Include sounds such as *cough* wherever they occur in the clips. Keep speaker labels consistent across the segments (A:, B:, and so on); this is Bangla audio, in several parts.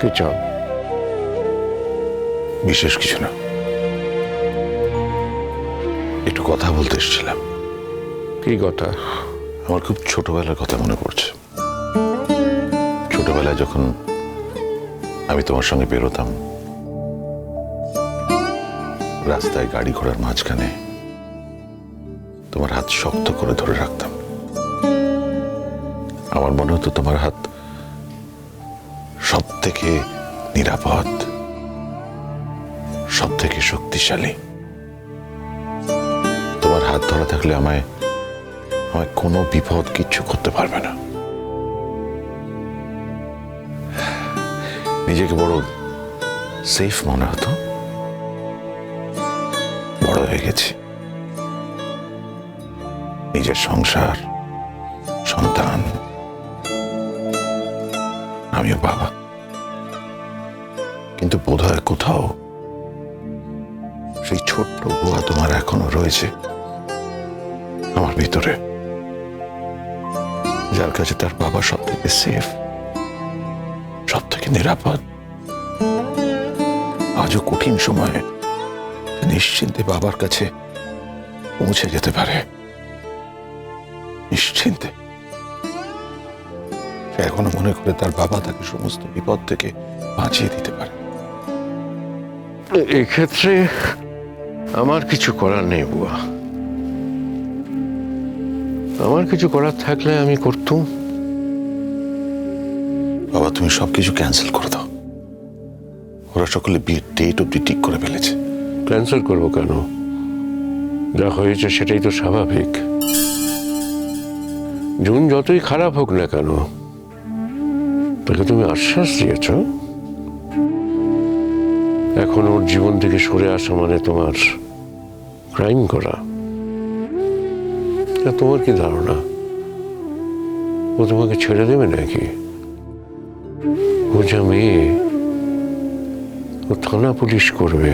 A: কি চাও?
B: বিশেষ কিছু না। একটু কথা বলতে এসেছিলাম।
A: কি কথা?
B: আমার খুব ছোটবেলার কথা মনে পড়ছে। ছোটবেলায় যখন আমি তোমার সঙ্গে বেরোতাম রাস্তায় গাড়ি ঘোড়ার মাঝখানে তোমার হাত শক্ত করে ধরে রাখতাম। আমার মনে হতো তোমার হাত সব থেকে নিরাপদ সব থেকে শক্তিশালী। তোমার হাত ধরা থাকলে আমায় আমায় কোনো বিপদ কিচ্ছু করতে পারবে না। নিজেকে বড় সেফ মনে হতো। বড় হয়ে গেছি। নিজের সংসার, সন্তান, আমিও বাবা। কিন্তু বোধহয় কোথাও সেই ছোট্ট বুয়া তোমার এখনও রয়েছে আমার ভিতরে, যার কাছে তার বাবা সব থেকে সেফ সব থেকে নিরাপদ। আজও কঠিন সময়ে নিশ্চিন্তে বাবার কাছে পৌঁছে যেতে পারে। নিশ্চিন্তে। সে এখনও মনে করে তার বাবা তাকে সমস্ত বিপদ থেকে বাঁচিয়ে দিতে পারে।
A: এক্ষেত্রে আমার কিছু করার নেই বুয়া। আমার কিছু করার থাকলে আমি করতুম।
B: বাবা তুমি সবকিছু ক্যান্সেল করে দাও। ওরা সকলে বিয়ের ডেট অব্দি ঠিক করে ফেলেছে।
A: ক্যান্সেল করব কেন? যা হয়েছে সেটাই তো স্বাভাবিক। জুন যতই খারাপ হোক না কেন তাকে তুমি আশ্বাস দিয়েছ? এখন ওর জীবন থেকে সরে আসা মানে তোমার ক্রাইম করা। তোমার কি ধারণা? ও তোমাকে ছেড়ে দেবে নাকি? ও যা মেয়ে ও থানা পুলিশ করবে।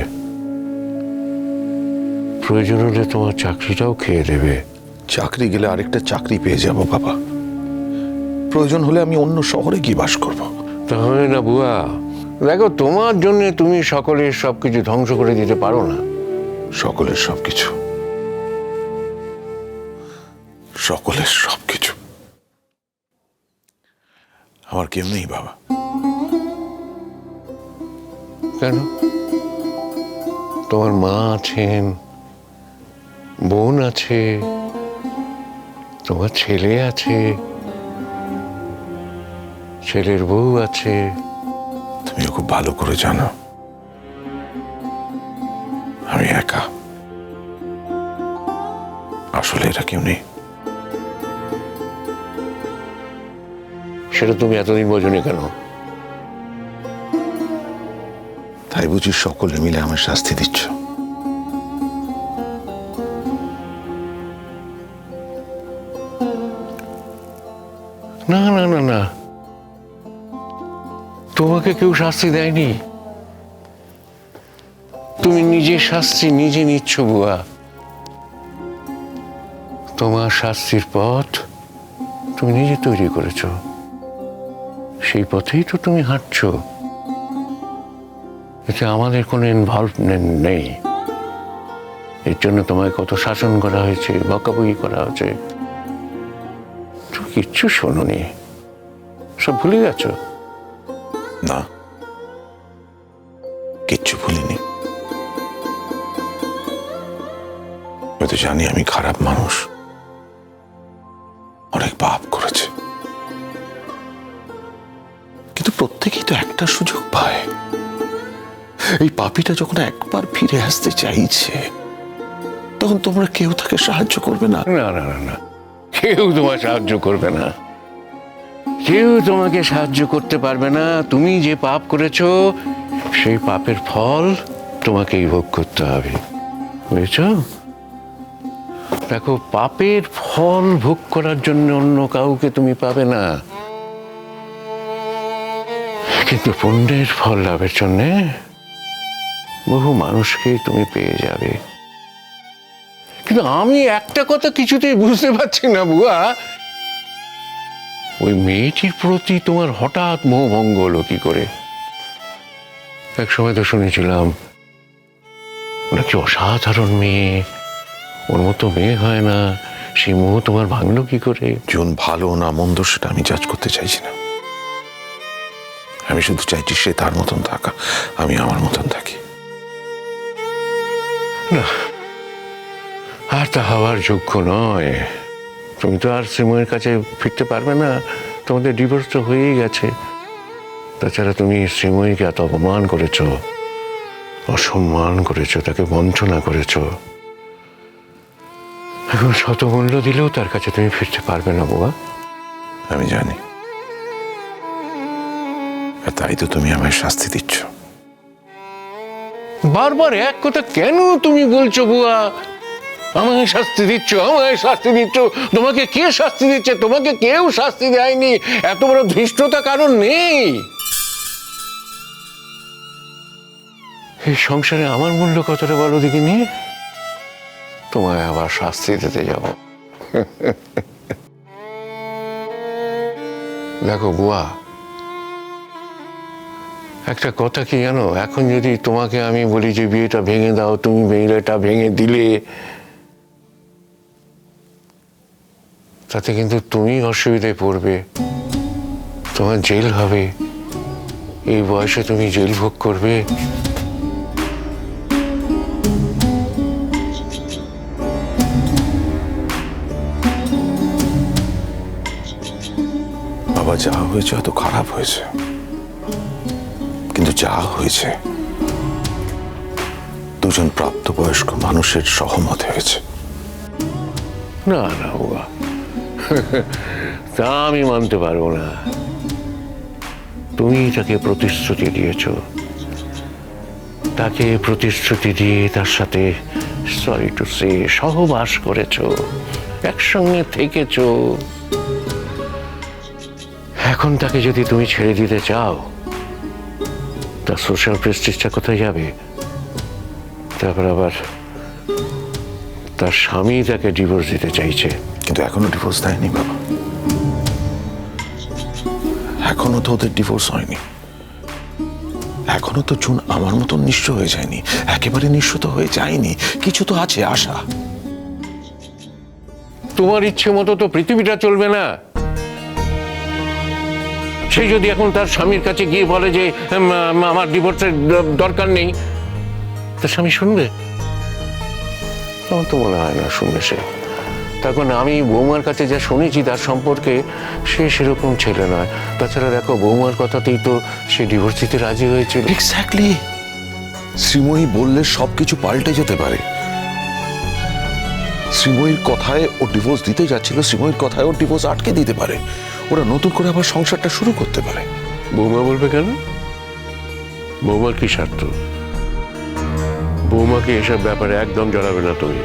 A: প্রয়োজন হলে তোমার চাকরিটাও খেয়ে দেবে
B: চাকরি গেলে আরেকটা চাকরি পেয়ে যাব বাবা। প্রয়োজন হলে আমি অন্য শহরে গিয়ে বাস করব।
A: তা হয় না বুয়া। দেখো তোমার জন্য তুমি সকলের সবকিছু ধ্বংস করে দিতে পারো না।
B: সকলের সবকিছু। সকলের সবকিছু। আমার কেউ নেই বাবা।
A: কেন? তোমার মা আছেন বোন আছে তোমার ছেলে আছে ছেলের বউ আছে।
B: তুমিও খুব ভালো করে জানো। আমি একা। আসলে এটা কেউ নেই।
A: সেটা তুমি এতদিন বোঝনি কেন?
B: তাই বুঝি সকলে মিলে আমার শাস্তি দিচ্ছ।
A: না না না না। তোমাকে কেউ শাস্তি দেয়নি? তুমি নিজে শাস্তি নিজে নিচ্ছ, বুয়া। তোমার শাস্তির পথ তুমি নিজে তৈরি করেছ। সেই পথেই তো তুমি হাঁটছ। এতে আমাদের কোনো ইনভলভমেন্ট নেই। এর জন্য তোমায় কত শাসন করা হয়েছে, বকাবকি করা হয়েছে। তুমি কিচ্ছু শোনোনি। সব ভুলে গেছো?
B: না, কিচ্ছু ভুলিনি। আমি তো জানি আমি খারাপ মানুষ। অনেক পাপ করেছে। কিন্তু প্রত্যেকেই তো একটা সুযোগ পায়। এই পাপিটা যখন একবার ফিরে আসতে চাইছে, তখন তোমরা কেউ তাকে সাহায্য করবে না?
A: না না না কেউ তোমার সাহায্য করবে না। কেউ তোমাকে সাহায্য করতে পারবে না। তুমি যে পাপ করেছ, সেই পাপের ফল তোমাকেই ভোগ করতে হবে। বুঝেছ? দেখো, পাপের ফল ভোগ করার জন্য অন্য কাউকে তুমি পাবে না। কিন্তু পুণ্যের ফল লাভের জন্যে বহু মানুষকেই তুমি পেয়ে যাবে। কিন্তু আমি একটা কথা কিছুতেই বুঝতে পারছি না, বুয়া। ওই মেয়েটির প্রতি তোমার হঠাৎ মোহভঙ্গ হলো কি করে? এক সময় তো শুনেছিলাম ওরা কি অসাধারণ মেয়ে ওর মতো মেয়ে হয় না সেই মোহ তোমার ভাঙলো কি করে?
B: জন ভালো না মন্দ সেটা আমি জাজ করতে চাইছি না। আমি শুধু চাইছি সে তার মতন থাকা আমি আমার মতন থাকি।
A: না আর তা হওয়ার যোগ্য নয়। তুমি তো আর শ্রীময়ের কাছে ফিরতে পারবে না। তোমাদের ডিভোর্স তো হয়েই গেছে। তাছাড়া তুমি শ্রীময়ীকে এত অপমান করেছ অসম্মান করেছ তাকে বঞ্চনা করেছ। এখন শত মূল্য দিলেও তার কাছে তুমি ফিরতে পারবে না বাবা।
B: আমি জানি। তাই তো তুমি আমায় শাস্তি দিচ্ছ।
A: বারবার এক কথা কেন তুমি বলছো বুয়া আমায় শাস্তি দিচ্ছ, আমায় শাস্তি দিচ্ছ। তোমাকে কে শাস্তি দিচ্ছে? তোমাকে কেউ শাস্তি দেয়নি। এত বড় ধৃষ্টতা কারণ নেই। এই সংসারে আমার মূল্য কতটা বলো দেখিনি? তোমায় আবার শাস্তি দিতে যাব। দেখো বুয়া, একটা কথা কি জানো? এখন যদি তোমাকে আমি বলি যে বিয়েটা ভেঙে দাও, তুমি বিয়েটা ভেঙে দিলে তাতে কিন্তু তুমি অসুবিধায় পড়বে। তোমার জেল হবে। এই বয়সে তুমি জেল ভোগ করবে।
B: বাবা যা হয়েছে হয়তো খারাপ হয়েছে। কিন্তু যা হয়েছে দুজন প্রাপ্তবয়স্ক মানুষের সহমত হয়েছে।
A: না না বাবা। *laughs* তা আমি মানতে পারব না। তুমি তাকে প্রতিশ্রুতি দিয়েছ। তাকে প্রতিশ্রুতি দিয়ে তার সাথে সরি টু সে সহবাস করেছ। একসঙ্গে থেকেছ। এখন তাকে যদি তুমি ছেড়ে দিতে চাও, তার সোশ্যাল প্রেস্টিজটা কোথায় যাবে? তারপর আবার তার স্বামী তাকে ডিভোর্স দিতে চাইছে।
B: কিন্তু এখনও ডিভোর্স দেয়নি বাবা। এখনও তো ওদের ডিভোর্স হয়নি। এখনও তো জুন আমার মতন নিঃস্ব হয়ে যায়নি। একেবারে নিঃস্ব তো হয়ে যায়নি। কিছু তো আছে আশা।
A: তোমার ইচ্ছে মতো তো পৃথিবীটা চলবে না। সে যদি এখন তার স্বামীর কাছে গিয়ে বলে যে আমার ডিভোর্সের দরকার নেই তার স্বামী শুনবে? আমার তো মনে হয় না শুনবে সে। তখন আমি বৌমার কাছে যা শুনেছি তার সম্পর্কে সে সেরকম ছেলে নয়। তাছাড়া দেখো বৌমার কথাতেই তো সে ডিভোর্স দিতে রাজি হয়েছিল।
B: এক্স্যাক্টলি শ্রীময়ী বললে সবকিছু পাল্টে যেতে পারে। শ্রীময়ীর কথায় ও ডিভোর্স দিতে যাচ্ছিল শ্রীময়ীর কথায় ও ডিভোর্স আটকে দিতে পারে। ওরা নতুন করে আবার সংসারটা শুরু করতে পারে।
A: বৌমা বলবে কেন? বৌমার কি স্বার্থ? বৌমাকে এসব ব্যাপারে একদম জড়াবে না তুমি।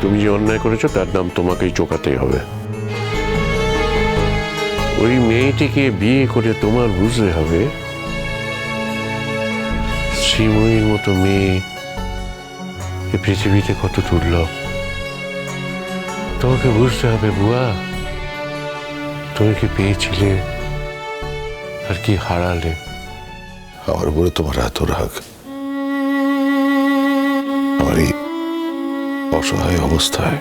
A: তুমি যে অন্যায় করেছ, তার দাম তোমাকেই চোকাতেই হবে। ওই মেয়েটিকে বিয়ে করে তোমার বুঝতে হবে, শ্রীময়ীর মতো মেয়ে এ পৃথিবীতে কত দুর্লভ। তোমাকে বুঝতে হবে, বুয়া, তুমি কি পেয়েছিলে আর কি হারালে?
B: আমার উপরে তোমার এত রাগ। এই অসহায় অবস্থায়।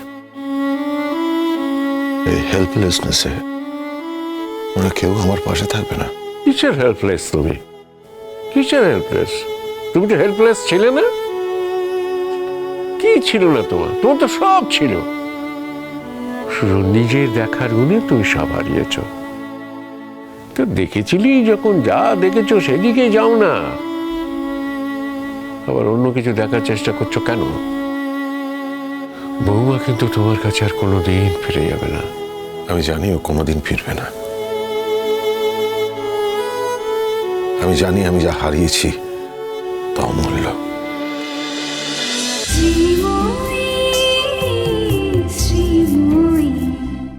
B: এই হেল্পলেসনেসে ওরা কেউ আমার পাশে থাকবে না।
A: কিসের হেল্পলেস তুমি? কিসের হেল্পলেস তুমি তো হেল্পলেস ছিলে না? কি ছিল না তোমার? তোমার তো সব ছিল। শুধু নিজের দেখার গুণে তুমি সব হারিয়েছ। তো দেখেছিলি যখন যা দেখেছ সেদিকে যাও না। আবার অন্য কিছু দেখার চেষ্টা করছ কেন? বৌমা কিন্তু তোমার কাছে আর কোনো দিন ফিরে যাবে না।
B: আমি জানি ও কোনোদিন ফিরবে না। আমি জানি আমি যা হারিয়েছি তা অমূল্য।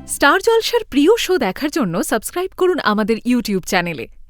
C: স্টার জলসার প্রিয় শো দেখার জন্য সাবস্ক্রাইব করুন আমাদের ইউটিউব চ্যানেলে।